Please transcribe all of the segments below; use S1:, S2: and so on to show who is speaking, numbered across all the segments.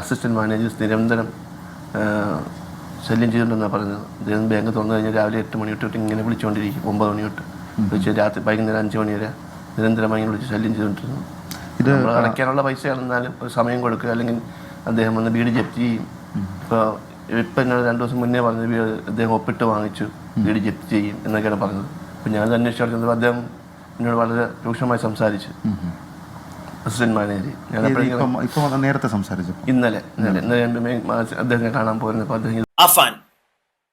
S1: Assistant managers നിരന്തരം ശല്യം ചെയ്തുകൊണ്ടെന്നാണ് പറഞ്ഞത്. അദ്ദേഹം ബാങ്ക് തുറന്നു കഴിഞ്ഞാൽ രാവിലെ എട്ട് മണി തൊട്ട് ഇങ്ങനെ വിളിച്ചുകൊണ്ടിരിക്കും ഒമ്പത് മണി തൊട്ട്. വിളിച്ച് രാത്രി വൈകുന്നേരം അഞ്ച് മണി വരെ നിരന്തരമായി വിളിച്ച് ശല്യം ചെയ്തുകൊണ്ടിരുന്നു.
S2: ഇത്
S1: അടയ്ക്കാനുള്ള പൈസ ആണെന്നാലും ഒരു സമയം കൊടുക്കുക. അല്ലെങ്കിൽ അദ്ദേഹം വന്ന് വീട് ജപ്തി ചെയ്യും. ഇപ്പോൾ ഇപ്പം എന്നോട് രണ്ട് ദിവസം മുന്നേ പറഞ്ഞത് വീട് അദ്ദേഹം ഒപ്പിട്ട് വാങ്ങിച്ചു വീട് ജപ്തി ചെയ്യും എന്നൊക്കെയാണ് പറഞ്ഞത്. അപ്പം ഞാനത് അന്വേഷിച്ചു അദ്ദേഹം എന്നോട് വളരെ രൂക്ഷമായി സംസാരിച്ചു. അസിസ്റ്റന്റ് മാനേജർ ഞാൻ
S2: നേരത്തെ
S1: ഇന്നലെ ഇന്നലെ അദ്ദേഹത്തെ കാണാൻ പോയിരുന്നപ്പോൾ അദ്ദേഹം
S3: അഫാൻ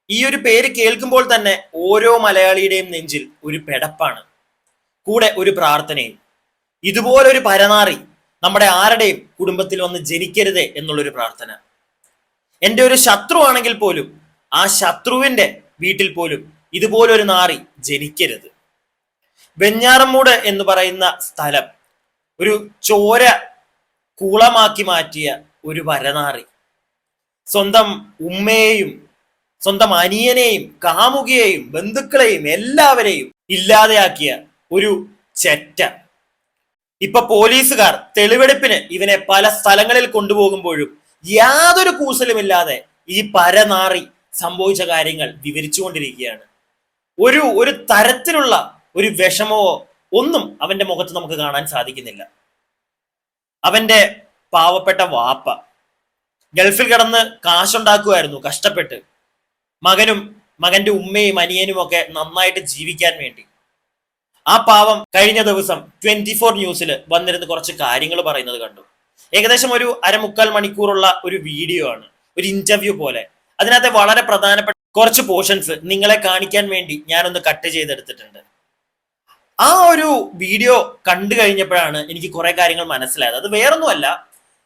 S3: ഈ ഒരു പേര് കേൾക്കുമ്പോൾ തന്നെ ഓരോ മലയാളിയുടെയും നെഞ്ചിൽ ഒരു പെടപ്പാണ്. കൂടെ ഒരു പ്രാർത്ഥനയും. ഇതുപോലൊരു പരനാറി നമ്മുടെ ആരുടെയും കുടുംബത്തിൽ വന്ന് ജനിക്കരുതേ എന്നുള്ളൊരു പ്രാർത്ഥന. എന്റെ ഒരു ശത്രു ആണെങ്കിൽ പോലും ആ ശത്രുവിന്റെ വീട്ടിൽ പോലും ഇതുപോലൊരു നാറി ജനിക്കരുത്. വെഞ്ഞാറമ്മൂട് എന്ന് പറയുന്ന സ്ഥലം ഒരു ചോര കൂളമാക്കി മാറ്റിയ ഒരു വരനാറി. സ്വന്തം ഉമ്മയെയും സ്വന്തം അനിയനെയും കാമുകിയെയും ബന്ധുക്കളെയും എല്ലാവരെയും ഇല്ലാതെയാക്കിയ ഒരു ചെറ്റ. ഇപ്പൊ പോലീസുകാർ തെളിവെടുപ്പിന് ഇവനെ പല സ്ഥലങ്ങളിൽ കൊണ്ടുപോകുമ്പോഴും യാതൊരു കൂസലുമില്ലാതെ ഈ പരനാറി സംഭവിച്ച കാര്യങ്ങൾ വിവരിച്ചുകൊണ്ടിരിക്കുകയാണ്. ഒരു ഒരു തരത്തിലുള്ള ഒരു വിഷമമോ ഒന്നും അവന്റെ മുഖത്ത് നമുക്ക് കാണാൻ സാധിക്കുന്നില്ല. അവന്റെ പാവപ്പെട്ട വാപ്പ ഗൾഫിൽ കിടന്ന് കാശുണ്ടാക്കുമായിരുന്നു കഷ്ടപ്പെട്ട്. മകനും മകന്റെ ഉമ്മയും അനിയനും ഒക്കെ നന്നായിട്ട് ജീവിക്കാൻ വേണ്ടി. ആ പാവം കഴിഞ്ഞ ദിവസം ട്വന്റി ഫോർ ന്യൂസിൽ വന്നിരുന്ന് കുറച്ച് കാര്യങ്ങൾ പറയുന്നത് കണ്ടു. ഏകദേശം ഒരു അരമുക്കാൽ മണിക്കൂറുള്ള ഒരു വീഡിയോ ആണ് ഒരു ഇന്റർവ്യൂ പോലെ. അതിനകത്തെ വളരെ പ്രധാനപ്പെട്ട കുറച്ച് പോർഷൻസ് നിങ്ങളെ കാണിക്കാൻ വേണ്ടി ഞാനൊന്ന് കട്ട് ചെയ്തെടുത്തിട്ടുണ്ട്. ആ ഒരു വീഡിയോ കണ്ടു കഴിഞ്ഞപ്പോഴാണ് എനിക്ക് കുറെ കാര്യങ്ങൾ മനസ്സിലായത്. അത് വേറൊന്നുമല്ല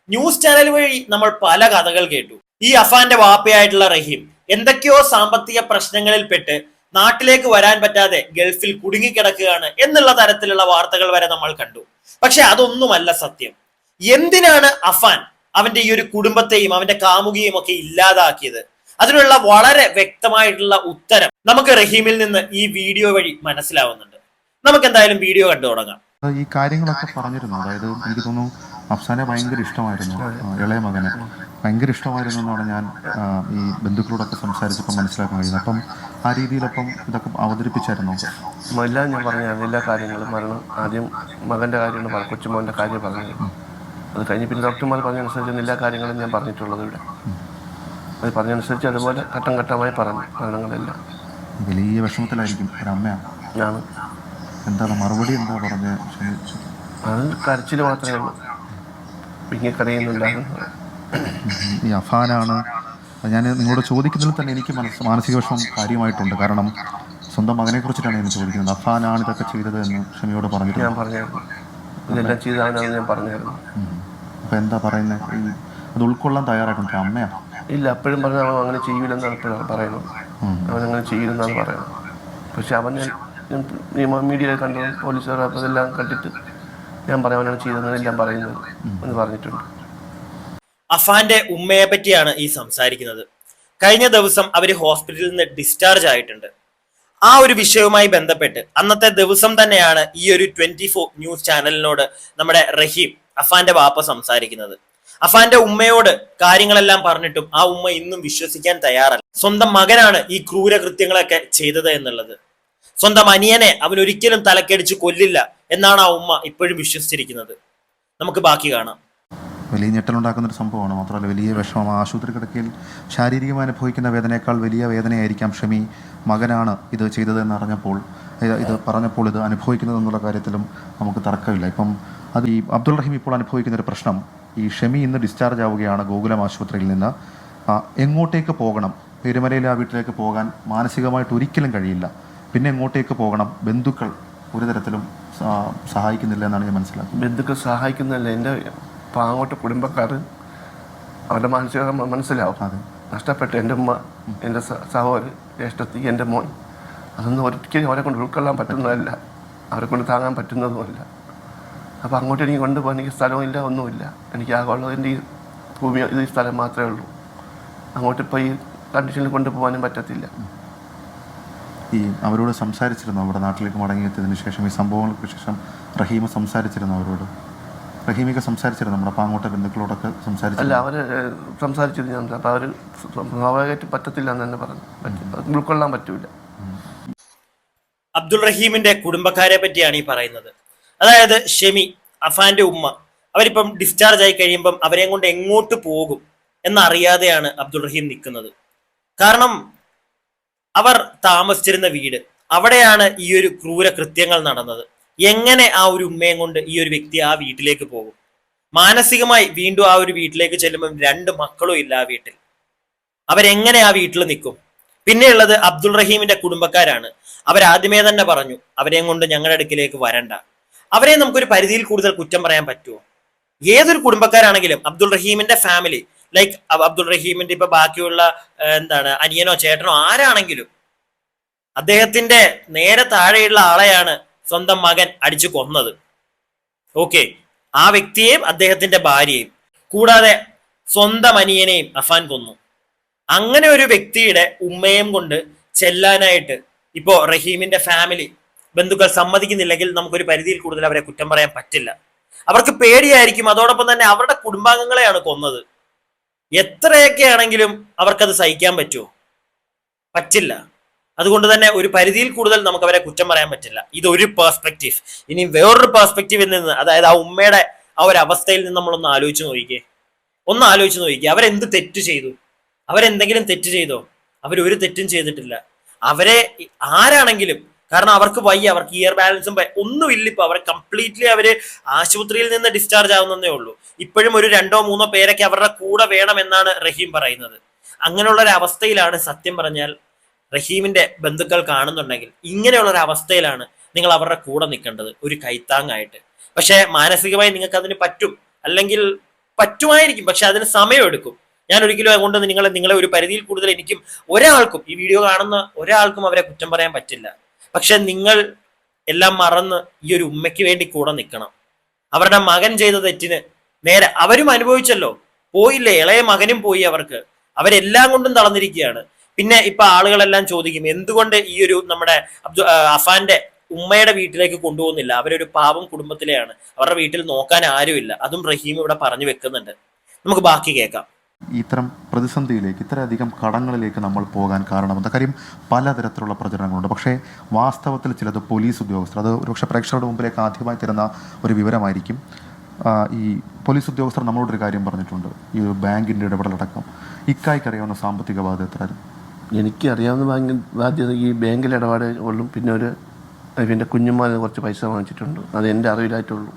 S3: ന്യൂസ് ചാനൽ വഴി നമ്മൾ പല കഥകൾ കേട്ടു. ഈ അഫാന്റെ വാപ്പയായിട്ടുള്ള റഹീം എന്തൊക്കെയോ സാമ്പത്തിക പ്രശ്നങ്ങളിൽ പെട്ട് നാട്ടിലേക്ക് വരാൻ പറ്റാതെ ഗൾഫിൽ കുടുങ്ങിക്കിടക്കുകയാണ് എന്നുള്ള തരത്തിലുള്ള വാർത്തകൾ വരെ നമ്മൾ കണ്ടു. പക്ഷെ അതൊന്നുമല്ല സത്യം. എന്തിനാണ് അഫാൻ അവന്റെ ഈ ഒരു കുടുംബത്തെയും അവന്റെ കാമുകിയും ഒക്കെ ഇല്ലാതാക്കിയത്? അതിനുള്ള വളരെ വ്യക്തമായിട്ടുള്ള ഉത്തരം നമുക്ക് റഹീമിൽ നിന്ന് ഈ വീഡിയോ വഴി മനസ്സിലാവുന്നുണ്ട്. നമുക്ക് എന്തായാലും വീഡിയോ കണ്ടു തുടങ്ങാം.
S2: ഈ കാര്യങ്ങളൊക്കെ പറഞ്ഞിരുന്നു? അതായത് എനിക്ക് തോന്നുന്നു അഫ്സാനെ ഭയങ്കര ഇഷ്ടമായിരുന്നു ഇളയ മകനെ. ഭയങ്കര ഇഷ്ടമായിരുന്നു എന്നാണ് ഞാൻ ഈ ബന്ധുക്കളോടൊക്കെ സംസാരിച്ചപ്പോൾ മനസ്സിലാക്കാൻ കഴിയുന്നത് അപ്പം ആ രീതിയിലപ്പം ഇതൊക്കെ അവതരിപ്പിച്ചായിരുന്നു?
S1: എല്ലാം ഞാൻ പറഞ്ഞായിരുന്നു എല്ലാ കാര്യങ്ങളും മരണം ആദ്യം മകന്റെ കാര്യമാണ് പറഞ്ഞു കൊച്ചുമോന്റെ കാര്യം പറഞ്ഞത് അത് കഴിഞ്ഞ് പിന്നെ ഡോക്ടർമാർ പറഞ്ഞനുസരിച്ച് എല്ലാ കാര്യങ്ങളും ഞാൻ പറഞ്ഞിട്ടുള്ളത് ഇവിടെ. അത് പറഞ്ഞനുസരിച്ച് അതുപോലെ ഘട്ടം ഘട്ടമായി പറഞ്ഞു മരണങ്ങളെല്ലാം
S2: വലിയ വിഷമത്തിലായിരിക്കും ഒരമ്മയാണ്
S1: ആണ്.
S2: എന്താണ് മറുപടി എന്താ പറഞ്ഞ
S1: അത് കരച്ചിൽ മാത്രമേ ഉള്ളൂ. പിന്നെ കരയുന്നുണ്ടായിരുന്നു
S2: ഈ അഫാനാണ്. ഞാൻ നിങ്ങളോട് ചോദിക്കുന്നതിൽ തന്നെ എനിക്ക് മനസ്സ് മാനസിക വിഷമം കാര്യമായിട്ടുണ്ട്. കാരണം സ്വന്തം മകനെ കുറിച്ചിട്ടാണ് ഞാൻ ചോദിക്കുന്നത്. അഫാനാണ് ഇതൊക്കെ ചെയ്തത് എന്ന് ക്ഷമയോട് പറഞ്ഞിട്ട്
S1: ഞാൻ പറഞ്ഞു ഇതെല്ലാം ചെയ്താണെന്ന് ഞാൻ പറഞ്ഞായിരുന്നു
S2: അപ്പം എന്താ പറയുന്നത് അത് ഉൾക്കൊള്ളാൻ തയ്യാറായിട്ടുണ്ട്. അമ്മയാണ്
S1: ഇല്ല അപ്പോഴും പറഞ്ഞു അവൻ അങ്ങനെ ചെയ്യില്ലെന്നാണ് ഇപ്പോഴാണ് പറയുന്നത്. അവൻ അങ്ങനെ ചെയ്യില്ലെന്നാണ് പറയുന്നത്. പക്ഷെ അവൻ നിയമ മീഡിയയിൽ കണ്ടത് പോലീസുകാർ അപ്പോൾ ഇതെല്ലാം കണ്ടിട്ട് ഞാൻ പറയാൻ അവനാണ് ചെയ്തതെന്ന് എല്ലാം പറയുന്നത് എന്ന് പറഞ്ഞിട്ടുണ്ട്.
S3: അഫാന്റെ ഉമ്മയെ പറ്റിയാണ് ഈ സംസാരിക്കുന്നത്. കഴിഞ്ഞ ദിവസം അവർ ഹോസ്പിറ്റലിൽ നിന്ന് ഡിസ്ചാർജ് ആയിട്ടുണ്ട്. ആ ഒരു വിഷയവുമായി ബന്ധപ്പെട്ട് അന്നത്തെ ദിവസം തന്നെയാണ് ഈ ഒരു ട്വന്റി ഫോർ ന്യൂസ് ചാനലിനോട് നമ്മുടെ റഹീം അഫാന്റെ വാപ്പ സംസാരിക്കുന്നത്. അഫാന്റെ ഉമ്മയോട് കാര്യങ്ങളെല്ലാം പറഞ്ഞിട്ടും ആ ഉമ്മ ഇന്നും വിശ്വസിക്കാൻ തയ്യാറല്ല. സ്വന്തം മകനാണ് ഈ ക്രൂരകൃത്യങ്ങളൊക്കെ ചെയ്തത് എന്നുള്ളത്. സ്വന്തം അനിയനെ അവൻ ഒരിക്കലും തലക്കടിച്ച് കൊല്ലില്ല എന്നാണ് ആ ഉമ്മ ഇപ്പോഴും വിശ്വസിച്ചിരിക്കുന്നത്. നമുക്ക് ബാക്കി കാണാം.
S2: വലിയ ഞെട്ടലുണ്ടാക്കുന്ന ഒരു സംഭവമാണ്. മാത്രമല്ല വലിയ വിഷമം. ആശുപത്രി കിടക്കയിൽ ശാരീരികമായി അനുഭവിക്കുന്ന വേദനയേക്കാൾ വലിയ വേദനയായിരിക്കാം ഷമി മകനാണ് ഇത് ചെയ്തതെന്ന് അറിഞ്ഞപ്പോൾ ഇത് പറഞ്ഞപ്പോൾ ഇത് അനുഭവിക്കുന്നത് എന്നുള്ള കാര്യത്തിലും നമുക്ക് തർക്കമില്ല. ഇപ്പം അത് ഈ അബ്ദുൾ റഹീം ഇപ്പോൾ അനുഭവിക്കുന്ന ഒരു പ്രശ്നം. ഈ ഷമി ഇന്ന് ഡിസ്ചാർജ് ആവുകയാണ് ഗോകുലം ആശുപത്രിയിൽ നിന്ന്. എങ്ങോട്ടേക്ക് പോകണം? പെരുമലയിലെ ആ വീട്ടിലേക്ക് പോകാൻ മാനസികമായിട്ട് ഒരിക്കലും കഴിയില്ല. പിന്നെ എങ്ങോട്ടേക്ക് പോകണം? ബന്ധുക്കൾ ഒരു തരത്തിലും സഹായിക്കുന്നില്ല എന്നാണ് ഞാൻ മനസ്സിലാക്കുന്നത്.
S1: ബന്ധുക്കൾ സഹായിക്കുന്നില്ല എന്റെ പാങ്ങോട്ട് കുടുംബക്കാർ അവരുടെ മാനസിക മനസ്സിലാവും.
S2: അതെ.
S1: നഷ്ടപ്പെട്ടു എന്റെ ഉമ്മ എന്റെ സഹോദരൻ ജ്യേഷ്ഠത്തി എന്റെ മോൻ അതൊന്നും ഒരിക്കലും അവരെ കൊണ്ട് ഉൾക്കൊള്ളാൻ പറ്റുന്നതല്ല. അവരെ കൊണ്ട് താങ്ങാൻ പറ്റുന്നതുമല്ല അപ്പോൾ അങ്ങോട്ട് എനിക്ക് കൊണ്ടുപോകാൻ എനിക്ക് സ്ഥലമില്ല ഒന്നുമില്ല. എനിക്ക് ആകെ ഉള്ളത് എന്റെ ഈ ഭൂമി ഇത് ഈ സ്ഥലം മാത്രമേ ഉള്ളൂ. അങ്ങോട്ട് ഇപ്പോൾ ഈ കണ്ടീഷനിൽ കൊണ്ടുപോകാനും പറ്റത്തില്ല.
S2: ഈ അവരോട് സംസാരിച്ചിരുന്നു നമ്മുടെ നാട്ടിലേക്ക് മടങ്ങിയെത്തിയതിനു ശേഷം ഈ സംഭവങ്ങൾക്ക് ശേഷം റഹീമ സംസാരിച്ചിരുന്നു അവരോട്. റഹീമിക്ക് സംസാരിച്ചിരുന്നു നമ്മുടെ പാങ്ങോട്ട ബന്ധുക്കളോടൊക്കെ സംസാരിച്ചു
S1: അല്ല
S2: സംസാരിച്ചില്ല
S1: അവർ സംസാരിച്ചിരുന്നു ഞാൻ അപ്പോൾ അവർ സ്വാഭാവികമായിട്ട് പറ്റത്തില്ല എന്ന് തന്നെ പറഞ്ഞു. ഉൾക്കൊള്ളാൻ പറ്റൂല.
S3: അബ്ദുൾ റഹീമിന്റെ കുടുംബക്കാരെ പറ്റിയാണ് ഈ പറയുന്നത്. അതായത് ഷെമി അഫാന്റെ ഉമ്മ അവരിപ്പം ഡിസ്ചാർജ് ആയി കഴിയുമ്പം അവരെയും കൊണ്ട് എങ്ങോട്ട് പോകും എന്നറിയാതെയാണ് അബ്ദുൾ റഹീം നിൽക്കുന്നത്. കാരണം അവർ താമസിച്ചിരുന്ന വീട്. അവിടെയാണ് ഈ ഒരു ക്രൂര കൃത്യങ്ങൾ നടന്നത്. എങ്ങനെ ആ ഒരു ഉമ്മയും കൊണ്ട് ഈ ഒരു വ്യക്തി ആ വീട്ടിലേക്ക് പോകും? മാനസികമായി വീണ്ടും ആ ഒരു വീട്ടിലേക്ക് ചെല്ലുമ്പോൾ രണ്ട് മക്കളും ഇല്ല ആ വീട്ടിൽ. അവരെങ്ങനെ ആ വീട്ടിൽ നിൽക്കും? പിന്നെയുള്ളത് അബ്ദുൾ റഹീമിന്റെ കുടുംബക്കാരാണ്. അവരാദ്യമേ തന്നെ പറഞ്ഞു അവരെയും കൊണ്ട് ഞങ്ങളുടെ അടുക്കിലേക്ക് വരണ്ട. അവരെ നമുക്കൊരു പരിധിയിൽ കൂടുതൽ കുറ്റം പറയാൻ പറ്റുമോ? ഏതൊരു കുടുംബക്കാരാണെങ്കിലും അബ്ദുൾ റഹീമിന്റെ ഫാമിലി ലൈക്ക് അബ്ദുൾ റഹീമിന്റെ ഇപ്പൊ ബാക്കിയുള്ള എന്താണ് അനിയനോ ചേട്ടനോ ആരാണെങ്കിലും അദ്ദേഹത്തിന്റെ നേരെ താഴെയുള്ള ആളെയാണ് സ്വന്തം മകൻ അടിച്ചു കൊന്നത്. ഓക്കെ ആ വ്യക്തിയെയും അദ്ദേഹത്തിന്റെ ഭാര്യയെയും കൂടാതെ സ്വന്തം അനിയനെയും അഫാൻ കൊന്നു. അങ്ങനെ ഒരു വ്യക്തിയുടെ ഉമ്മയും കൊണ്ട് ചെല്ലാനായിട്ട് ഇപ്പോ റഹീമിന്റെ ഫാമിലി ബന്ധുക്കൾ സമ്മതിക്കുന്നില്ലെങ്കിൽ നമുക്കൊരു പരിധിയിൽ കൂടുതൽ അവരെ കുറ്റം പറയാൻ പറ്റില്ല. അവർക്ക് പേടിയായിരിക്കും. അതോടൊപ്പം തന്നെ അവരുടെ കുടുംബാംഗങ്ങളെയാണ് കൊന്നത്. എത്രയൊക്കെ ആണെങ്കിലും അവർക്കത് സഹിക്കാൻ പറ്റുമോ? പറ്റില്ല. അതുകൊണ്ട് തന്നെ ഒരു പരിധിയിൽ കൂടുതൽ നമുക്ക് അവരെ കുറ്റം പറയാൻ പറ്റില്ല. ഇതൊരു പേഴ്സ്പെക്റ്റീവ് ഇനി വേറൊരു പേഴ്സ്പെക്റ്റീവിൽ നിന്ന് അതായത് ആ ഉമ്മയുടെ ആ ഒരു അവസ്ഥയിൽ നിന്ന് നമ്മളൊന്ന് ആലോചിച്ച് നോക്കിക്കേ. ഒന്ന് ആലോചിച്ച് നോക്കിക്കേ. അവരെന്ത് തെറ്റ് ചെയ്തു? അവരെന്തെങ്കിലും തെറ്റ് ചെയ്തോ? അവരൊരു തെറ്റും ചെയ്തിട്ടില്ല. അവരെ ആരാണെങ്കിലും കാരണം അവർക്ക് വയ്യ അവർക്ക് ഇയർ ബാലൻസും. ഒന്നുമില്ല ഇപ്പൊ. അവർ കംപ്ലീറ്റ്ലി അവർ ആശുപത്രിയിൽ നിന്ന് ഡിസ്ചാർജ് ആവുന്നതേ ഉള്ളൂ. ഇപ്പോഴും ഒരു രണ്ടോ മൂന്നോ പേരൊക്കെ അവരുടെ കൂടെ വേണമെന്നാണ് റഹീം പറയുന്നത്. അങ്ങനെയുള്ള ഒരു അവസ്ഥയിലാണ് സത്യം പറഞ്ഞാൽ റഹീമിന്റെ ബന്ധുക്കൾ കാണുന്നുണ്ടെങ്കിൽ ഇങ്ങനെയുള്ള ഒരു അവസ്ഥയിലാണ് നിങ്ങൾ അവരുടെ കൂടെ നിൽക്കേണ്ടത് ഒരു കൈത്താങ്ങായിട്ട്. പക്ഷേ മാനസികമായി നിങ്ങൾക്ക് അതിന് പറ്റും. അല്ലെങ്കിൽ പറ്റുമായിരിക്കും പക്ഷെ അതിന് സമയമെടുക്കും. ഞാൻ ഒരിക്കലും അതുകൊണ്ട് നിങ്ങളെ നിങ്ങളെ ഒരു പരിധിയിൽ കൂടുതൽ എനിക്കും ഒരാൾക്കും ഈ വീഡിയോ കാണുന്ന ഒരാൾക്കും അവരെ കുറ്റം പറയാൻ പറ്റില്ല. പക്ഷെ നിങ്ങൾ എല്ലാം മറന്ന് ഈ ഒരു ഉമ്മയ്ക്ക് വേണ്ടി കൂടെ നിൽക്കണം. അവരുടെ മകൻ ചെയ്ത തെറ്റിന് നേരെ അവരും അനുഭവിച്ചല്ലോ. പോയില്ലേ ഇളയ മകനും പോയി അവർക്ക്. അവരെല്ലാം കൊണ്ടും തളർന്നിരിക്കുകയാണ്. പിന്നെ ഇപ്പൊ ആളുകളെല്ലാം ചോദിക്കും എന്തുകൊണ്ട് ഈ ഒരു നമ്മുടെ അബ്ദു അഫാന്റെ ഉമ്മയുടെ വീട്ടിലേക്ക് കൊണ്ടുപോകുന്നില്ല? അവരൊരു പാവം കുടുംബത്തിലെയാണ്. അവരുടെ വീട്ടിൽ നോക്കാൻ ആരുമില്ല. അതും റഹീം ഇവിടെ പറഞ്ഞു വെക്കുന്നുണ്ട്. നമുക്ക് ബാക്കി കേൾക്കാം.
S2: ഇത്തരം പ്രതിസന്ധിയിലേക്ക് ഇത്രയധികം കടങ്ങളിലേക്ക് നമ്മൾ പോകാൻ കാരണമെന്താ കാര്യം പലതരത്തിലുള്ള പ്രചരണങ്ങളുണ്ട്. പക്ഷേ വാസ്തവത്തിൽ ചിലത് പോലീസ് ഉദ്യോഗസ്ഥർ അത് ഒരുപക്ഷെ പ്രേക്ഷകരുടെ മുമ്പിലേക്ക് ആദ്യമായി തരുന്ന ഒരു വിവരമായിരിക്കും. ഈ പോലീസ് ഉദ്യോഗസ്ഥർ നമ്മളോട് ഒരു കാര്യം പറഞ്ഞിട്ടുണ്ട്. ഈ ഒരു ബാങ്കിന്റെ ഇടപെടലടക്കം. ഇക്കായ്ക്ക് അറിയാവുന്ന സാമ്പത്തിക ബാധ്യത എത്രയായിരുന്നു?
S1: എനിക്കറിയാവുന്ന ബാങ്ക് ബാധ്യത ഈ ബാങ്കിൽ ഇടപാട് കൊള്ളും പിന്നെ ഒരു എന്റെ കുഞ്ഞുമാരെ കുറച്ച് പൈസ വാങ്ങിച്ചിട്ടുണ്ട്. അത് എന്റെ അറിവിലായിട്ടുള്ളൂ.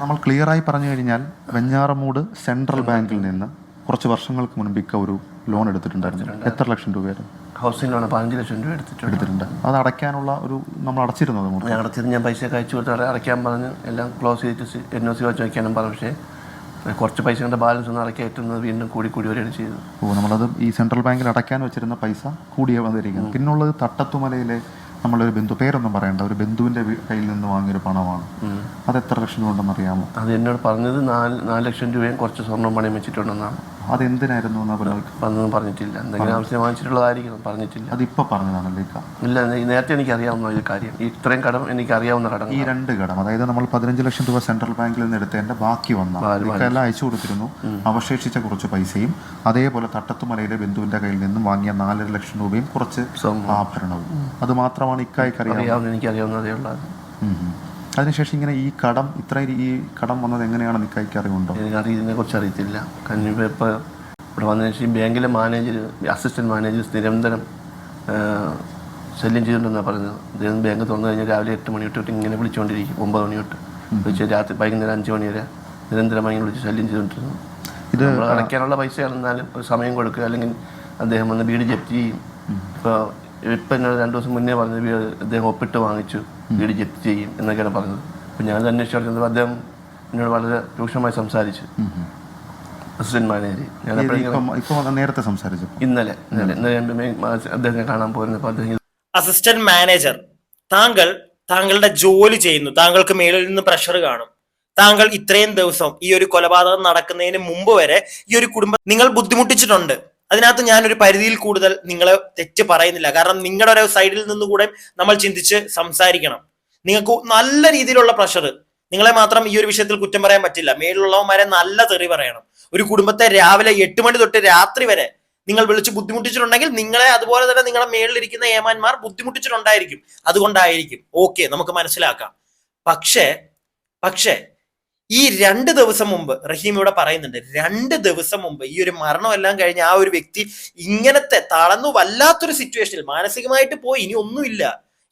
S2: നമ്മൾ ക്ലിയറായി പറഞ്ഞു കഴിഞ്ഞാൽ വെഞ്ഞാറമൂട് സെൻട്രൽ ബാങ്കിൽ നിന്ന് കുറച്ച് വർഷങ്ങൾക്ക് മുൻപ് ഇക്ക ഒരു ലോൺ എടുത്തിട്ടുണ്ടായിരുന്നു. എത്ര ലക്ഷം രൂപയായിരുന്നു?
S1: ഹൗസിംഗ് ലോൺ പതിനഞ്ച് ലക്ഷം രൂപ എടുത്തിട്ടുണ്ട്.
S2: എടുത്തിട്ടുണ്ട്. അത് അടയ്ക്കാനുള്ള ഒരു നമ്മൾ അടച്ചിരുന്നത്
S1: ഞാൻ അടച്ചിരുന്നു ഞാൻ പൈസ അയച്ചു കൊടുത്ത് അടയ്ക്കാൻ പറഞ്ഞു. എല്ലാം ക്ലോസ് ചെയ്തിട്ട് എൻ ഒ സി വെച്ച് വയ്ക്കാനും പറഞ്ഞു. പക്ഷേ കുറച്ച് പൈസ കൊണ്ട് ബാലൻസ് ഒന്ന് അടക്കി എത്തുന്നത് വീണ്ടും കൂടി കൂടി വരികയാണ് ചെയ്തത്.
S2: ഓ നമ്മളത് ഈ സെൻട്രൽ ബാങ്കിൽ അടയ്ക്കാൻ വെച്ചിരുന്ന പൈസ കൂടിയ വന്നിരിക്കുന്നു. പിന്നുള്ളത് തട്ടത്തുമലയിലെ നമ്മളൊരു ബന്ധു പേരൊന്നും പറയണ്ട ഒരു ബന്ധുവിന്റെ കയ്യിൽ നിന്ന് വാങ്ങിയൊരു പണമാണ്. അത് എത്ര ലക്ഷം രൂപ ഉണ്ടെന്ന് അറിയാമോ?
S1: അത് എന്നോട് പറഞ്ഞത് നാല് നാല് ലക്ഷം രൂപയും കുറച്ച് സ്വർണം പണയം വെച്ചിട്ടുണ്ടെന്നാണ്.
S2: അത് എന്തിനായിരുന്നു എന്നാ പറഞ്ഞത്
S1: അതൊന്നും പറഞ്ഞിട്ടില്ല. എന്തെങ്കിലും ആവശ്യം വാങ്ങിച്ചിട്ടുള്ളതായിരിക്കണം. പറഞ്ഞിട്ടില്ല.
S2: അതിപ്പോൾ പറഞ്ഞതാണല്ലേ
S1: ഇല്ല നേരത്തെ എനിക്ക് അറിയാവുന്ന ഒരു കാര്യം. ഇത്രയും കടം എനിക്ക് അറിയാവുന്ന കടം
S2: ഈ രണ്ട് കടം അതായത് നമ്മൾ പതിനഞ്ച് ലക്ഷം രൂപ സെൻട്രൽ ബാങ്കിൽ നിന്ന് എടുത്തതിന്റെ ബാക്കി വന്ന എല്ലാം അയച്ചു കൊടുത്തിരുന്നു. അവശേഷിച്ച കുറച്ച് പൈസയും അതേപോലെ തട്ടത്തുമലയിലെ ബന്ധുവിന്റെ കയ്യിൽ നിന്നും വാങ്ങിയ നാലര ലക്ഷം രൂപയും കുറച്ച് ആഭരണവും. അത് മാത്രമാണ് ഇക്കായ്ക്ക്
S1: എനിക്ക് അറിയാവുന്നതേ. ഉള്ളത്
S2: അതിനുശേഷം ഇങ്ങനെ ഈ കടം ഇത്രയും ഈ കടം വന്നത് എങ്ങനെയാണ് നിക്കായിക്ക് അറിവുണ്ടോ?
S1: എനിക്ക് അറിയുന്നതിനെ കുറിച്ച് അറിയത്തില്ല. കാരണം ഇപ്പോൾ ഇപ്പോൾ ഇവിടെ വന്നതിന് ശേഷം ബാങ്കിലെ മാനേജർ അസിസ്റ്റന്റ് മാനേജർ നിരന്തരം ശല്യം ചെയ്തുകൊണ്ടെന്നാണ് പറഞ്ഞത്. അദ്ദേഹം ബാങ്ക് തുറന്നു കഴിഞ്ഞാൽ രാവിലെ എട്ട് മണി തൊട്ട് ഇങ്ങനെ വിളിച്ചുകൊണ്ടിരിക്കും ഒമ്പത് മണി തൊട്ട്. വിളിച്ച് രാത്രി വൈകുന്നേരം അഞ്ച് മണി വരെ നിരന്തരമായി ഇങ്ങനെ വിളിച്ച് ശല്യം ചെയ്തുകൊണ്ടിരുന്നു.
S2: ഇത്
S1: അടയ്ക്കാനുള്ള പൈസ ആണെന്നാലും ഒരു സമയം കൊടുക്കുക അല്ലെങ്കിൽ അദ്ദേഹം വന്ന് വീട് ജപ്തി ചെയ്യും. ഇപ്പോൾ ഇപ്പം എന്നോട് രണ്ട് ദിവസം മുന്നേ പറഞ്ഞത് വീട് അദ്ദേഹം ഒപ്പിട്ട് വാങ്ങിച്ചു. വീട് ജപ്തി ചെയ്യും എന്നൊക്കെയാണ് പറഞ്ഞത്. അപ്പം ഞാൻ അന്വേഷിച്ചു. പറഞ്ഞപ്പോൾ അദ്ദേഹം എന്നോട് വളരെ രൂക്ഷമായി സംസാരിച്ചു. Assistant manager. ഞാൻ
S2: നേരത്തെ സംസാരിച്ചു?
S1: ഇന്നലെ ഇന്നലെ. ഇന്നലെ അദ്ദേഹത്തിനെ കാണാൻ പോയിരുന്നപ്പോൾ അദ്ദേഹം
S3: അസിസ്റ്റന്റ് മാനേജർ താങ്കൾ താങ്കളുടെ ജോലി ചെയ്യുന്നു. താങ്കൾക്ക് മേളിൽ നിന്ന് പ്രഷർ കാണും. താങ്കൾ ഇത്രയും ദിവസം ഈ ഒരു കൊലപാതകം നടക്കുന്നതിന് മുമ്പ് വരെ ഈ ഒരു കുടുംബം നിങ്ങൾ ബുദ്ധിമുട്ടിച്ചിട്ടുണ്ട്. അതിനകത്ത് ഞാനൊരു പരിധിയിൽ കൂടുതൽ നിങ്ങളെ തെറ്റ് പറയുന്നില്ല. കാരണം നിങ്ങളുടെ ഒരു സൈഡിൽ നിന്ന് കൂടെ നമ്മൾ ചിന്തിച്ച് സംസാരിക്കണം. നിങ്ങൾക്ക് നല്ല രീതിയിലുള്ള പ്രഷർ നിങ്ങളെ മാത്രം ഈ ഒരു വിഷയത്തിൽ കുറ്റം പറയാൻ പറ്റില്ല. മേലുള്ളവന്മാരെ നല്ല തെറി പറയണം. ഒരു കുടുംബത്തെ രാവിലെ എട്ട് മണി തൊട്ട് രാത്രി വരെ നിങ്ങൾ വിളിച്ച് ബുദ്ധിമുട്ടിച്ചിട്ടുണ്ടെങ്കിൽ നിങ്ങളെ അതുപോലെ തന്നെ നിങ്ങളെ മേളിലിരിക്കുന്ന ഏമാന്മാർ ബുദ്ധിമുട്ടിച്ചിട്ടുണ്ടായിരിക്കും. അതുകൊണ്ടായിരിക്കും. ഓക്കെ നമുക്ക് മനസ്സിലാക്കാം. പക്ഷേ പക്ഷേ ഈ രണ്ട് ദിവസം മുമ്പ് റഹീം ഇവിടെ പറയുന്നുണ്ട് രണ്ട് ദിവസം മുമ്പ് ഈ ഒരു മരണമെല്ലാം കഴിഞ്ഞ് ആ ഒരു വ്യക്തി ഇങ്ങനത്തെ തളർന്നു വല്ലാത്തൊരു സിറ്റുവേഷനിൽ മാനസികമായിട്ട് പോയി ഇനി ഒന്നുമില്ല.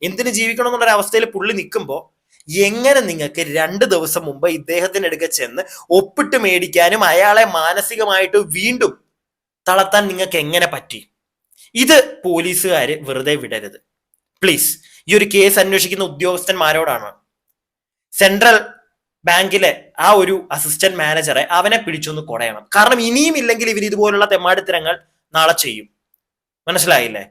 S3: എന്തിനു ജീവിക്കണം എന്നുള്ള അവസ്ഥയിൽ പുള്ളി നിൽക്കുമ്പോൾ എങ്ങനെ നിങ്ങൾക്ക് രണ്ട് ദിവസം മുമ്പ് ഇദ്ദേഹത്തിന്റെ അടുക്ക ചെന്ന് ഒപ്പിട്ട് മേടിക്കാനും അയാളെ മാനസികമായിട്ട് വീണ്ടും തളർത്താൻ നിങ്ങൾക്ക് എങ്ങനെ പറ്റി? ഇത് പോലീസുകാര് വെറുതെ വിടരുത്. പ്ലീസ് ഈ ഒരു കേസ് അന്വേഷിക്കുന്ന ഉദ്യോഗസ്ഥന്മാരോടാണ്. സെൻട്രൽ ബാങ്കിലെ ആ ഒരു അസിസ്റ്റന്റ് മാനേജറെ അവനെ പിടിച്ചൊന്ന് കൊടയണം. കാരണം ഇനിയും ഇല്ലെങ്കിൽ ഇവർ ഇതുപോലുള്ള തെമ്മാടിത്തരങ്ങൾ നാളെ ചെയ്യും. മനസ്സിലായില്ലേ?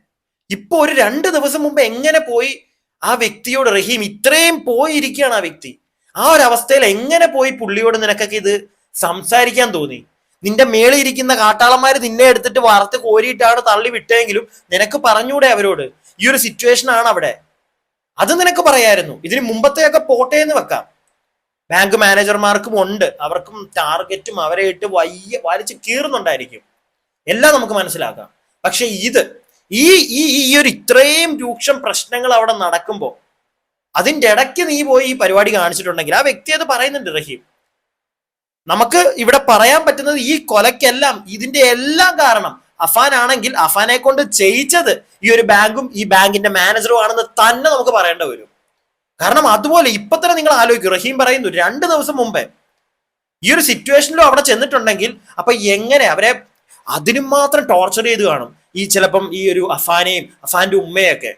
S3: ഇപ്പൊ ഒരു രണ്ട് ദിവസം മുമ്പ് എങ്ങനെ പോയി ആ വ്യക്തിയോട് റഹീം ഇത്രയും പോയിരിക്കുകയാണ് ആ വ്യക്തി. ആ ഒരു അവസ്ഥയിൽ എങ്ങനെ പോയി പുള്ളിയോട് നിനക്കൊക്കെ ഇത് സംസാരിക്കാൻ തോന്നി? നിന്റെ മേളിൽ ഇരിക്കുന്ന കാട്ടാളന്മാർ നിന്നെ എടുത്തിട്ട് വറുത്ത് കോരിയിട്ടാണ് തള്ളി വിട്ടെങ്കിലും നിനക്ക് പറഞ്ഞൂടെ അവരോട്? ഈ ഒരു സിറ്റുവേഷൻ ആണ് അവിടെ. അത് നിനക്ക് പറയായിരുന്നു. ഇതിന് മുമ്പത്തെയൊക്കെ പോട്ടെ എന്ന് വെക്കാം. ബാങ്ക് മാനേജർമാർക്കും ഉണ്ട്. അവർക്കും ടാർഗറ്റും അവരെ ഇട്ട് വയ്യ വലിച്ച് കീറുന്നുണ്ടായിരിക്കും. എല്ലാം നമുക്ക് മനസ്സിലാക്കാം. പക്ഷെ ഇത് ഈ ഈ ഈ ഒരു ഇത്രയും രൂക്ഷം പ്രശ്നങ്ങൾ അവിടെ നടക്കുമ്പോൾ അതിന്റെ ഇടയ്ക്ക് നീ പോയി ഈ പരിപാടി കാണിച്ചിട്ടുണ്ടെങ്കിൽ ആ വ്യക്തി അത് പറയുന്നുണ്ട് റഹീം. നമുക്ക് ഇവിടെ പറയാൻ പറ്റുന്നത് ഈ കൊലക്കെല്ലാം ഇതിന്റെ എല്ലാം കാരണം അഫാൻ ആണെങ്കിൽ അഫാനെ കൊണ്ട് ചെയ്യിച്ചത് ഈ ഒരു ബാങ്കും ഈ ബാങ്കിന്റെ മാനേജറും ആണെന്ന് തന്നെ നമുക്ക് പറയേണ്ടി വരും. കാരണം അതുപോലെ ഇപ്പൊ തന്നെ നിങ്ങൾ ആലോചിക്കും. റഹീം പറയുന്നു രണ്ട് ദിവസം മുമ്പേ ഈ ഒരു സിറ്റുവേഷനിലും അവിടെ ചെന്നിട്ടുണ്ടെങ്കിൽ അപ്പൊ എങ്ങനെ അവരെ അതിനും മാത്രം ടോർച്ചർ ചെയ്ത് കാണും? ഈ ചിലപ്പം ഈ ഒരു അഫാനെയും അഫാന്റെ ഉമ്മയൊക്കെ.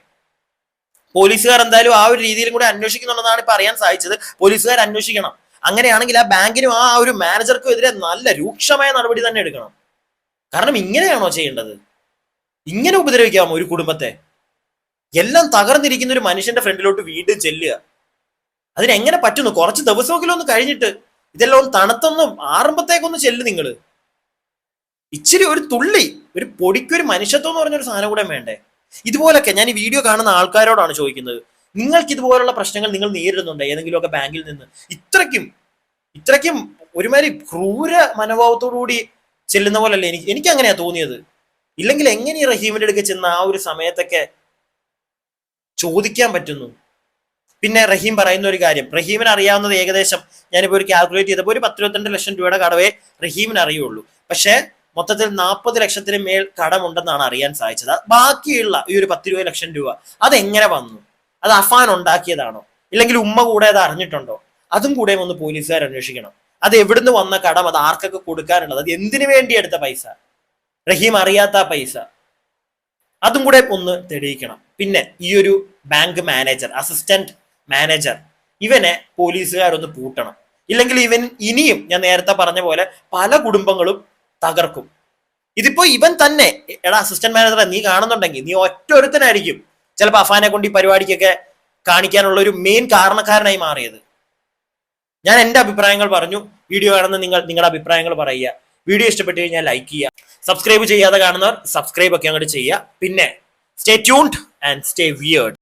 S3: പോലീസുകാർ എന്തായാലും ആ ഒരു രീതിയിലും കൂടെ അന്വേഷിക്കുന്നുണ്ടെന്നാണ് ഇപ്പൊ അറിയാൻ സാധിച്ചത്. പോലീസുകാർ അന്വേഷിക്കണം. അങ്ങനെയാണെങ്കിൽ ആ ബാങ്കിനും ആ ഒരു മാനേജർക്കും എതിരെ നല്ല രൂക്ഷമായ നടപടി തന്നെ എടുക്കണം. കാരണം ഇങ്ങനെയാണോ ചെയ്യേണ്ടത്? ഇങ്ങനെ ഉപദ്രവിക്കാമോ ഒരു കുടുംബത്തെ? എല്ലാം തകർന്നിരിക്കുന്ന ഒരു മനുഷ്യന്റെ ഫ്രണ്ടിലോട്ട് വീണ്ടും ചെല്ലുക. അതിനെങ്ങനെ പറ്റുന്നു? കുറച്ച് ദിവസമെങ്കിലും ഒന്ന് കഴിഞ്ഞിട്ട് ഇതെല്ലാം ഒന്ന് തണുത്തൊന്നും ആറുമ്പത്തേക്കൊന്ന് ചെല്ലു നിങ്ങൾ ഇച്ചിരി ഒരു തുള്ളി ഒരു പൊടിക്കൊരു മനുഷ്യത്വം എന്ന് പറഞ്ഞൊരു സാധനം കൂടെ വേണ്ടേ? ഇതുപോലൊക്കെ ഞാൻ ഈ വീഡിയോ കാണുന്ന ആൾക്കാരോടാണ് ചോദിക്കുന്നത്. നിങ്ങൾക്ക് ഇതുപോലുള്ള പ്രശ്നങ്ങൾ നിങ്ങൾ നേരിടുന്നുണ്ട്? ഏതെങ്കിലുമൊക്കെ ബാങ്കിൽ നിന്ന്. ഇത്രയ്ക്കും ഇത്രയ്ക്കും ഒരുമാതിരി ക്രൂര മനോഭാവത്തോടുകൂടി ചെല്ലുന്ന പോലല്ലേ എനിക്ക് എനിക്ക് അങ്ങനെയാ തോന്നിയത്. ഇല്ലെങ്കിൽ എങ്ങനെ ഈ റഹീമിന്റെ അടുക്ക ചെന്ന ആ ഒരു സമയത്തൊക്കെ ചോദിക്കാൻ പറ്റുന്നു. പിന്നെ റഹീം പറയുന്ന ഒരു കാര്യം. റഹീമിന് അറിയാവുന്നത് ഏകദേശം ഞാനിപ്പോൾ ഒരു കാൽക്കുലേറ്റ് ചെയ്തപ്പോൾ ഒരു പത്തിരുപത്തിരണ്ട് ലക്ഷം രൂപയുടെ കടവേ റഹീമിന് അറിയുള്ളൂ. പക്ഷേ മൊത്തത്തിൽ നാൽപ്പത് ലക്ഷത്തിന് മേൽ കടമുണ്ടെന്നാണ് അറിയാൻ സാധിച്ചത്. ബാക്കിയുള്ള ഈ ഒരു പത്തിരുപത് ലക്ഷം രൂപ അതെങ്ങനെ വന്നു? അത് അഫാൻ ഉണ്ടാക്കിയതാണോ? ഇല്ലെങ്കിൽ ഉമ്മ കൂടെ അത് അറിഞ്ഞിട്ടുണ്ടോ? അതും കൂടെ ഒന്ന് പോലീസുകാർ അന്വേഷിക്കണം. അത് എവിടുന്ന് വന്ന കടം? അത് ആർക്കൊക്കെ കൊടുക്കാനുള്ളത്? അത് എന്തിനു വേണ്ടി എടുത്ത പൈസ? റഹീം അറിയാത്ത പൈസ. അതും കൂടെ ഒന്ന് തെളിയിക്കണം. പിന്നെ ഈ ഒരു ബാങ്ക് മാനേജർ അസിസ്റ്റന്റ് മാനേജർ ഇവനെ പോലീസുകാരൊന്ന് പൂട്ടണം. ഇല്ലെങ്കിൽ ഇവൻ ഇനിയും ഞാൻ നേരത്തെ പറഞ്ഞ പോലെ പല കുടുംബങ്ങളും തകർക്കും. ഇതിപ്പോ ഇവൻ തന്നെ എടാ അസിസ്റ്റന്റ് മാനേജറെ നീ കാണുന്നുണ്ടെങ്കിൽ നീ ഒറ്റ ഒരുത്തനായിരിക്കും ചിലപ്പോൾ അഫാനെ കൊണ്ട് ഈ പരിപാടിക്കൊക്കെ കാണിക്കാനുള്ള ഒരു മെയിൻ കാരണക്കാരനായി മാറിയത്. ഞാൻ എന്റെ അഭിപ്രായങ്ങൾ പറഞ്ഞു. വീഡിയോ കാണുന്ന നിങ്ങൾ നിങ്ങളുടെ അഭിപ്രായങ്ങൾ പറയുക. വീഡിയോ ഇഷ്ടപ്പെട്ടു കഴിഞ്ഞാൽ ലൈക്ക് ചെയ്യുക. സബ്സ്ക്രൈബ് ചെയ്യാതെ കാണുന്നവർ സബ്സ്ക്രൈബ് ഒക്കെ അങ്ങോട്ട് ചെയ്യുക. പിന്നെ Stay tuned and stay weird.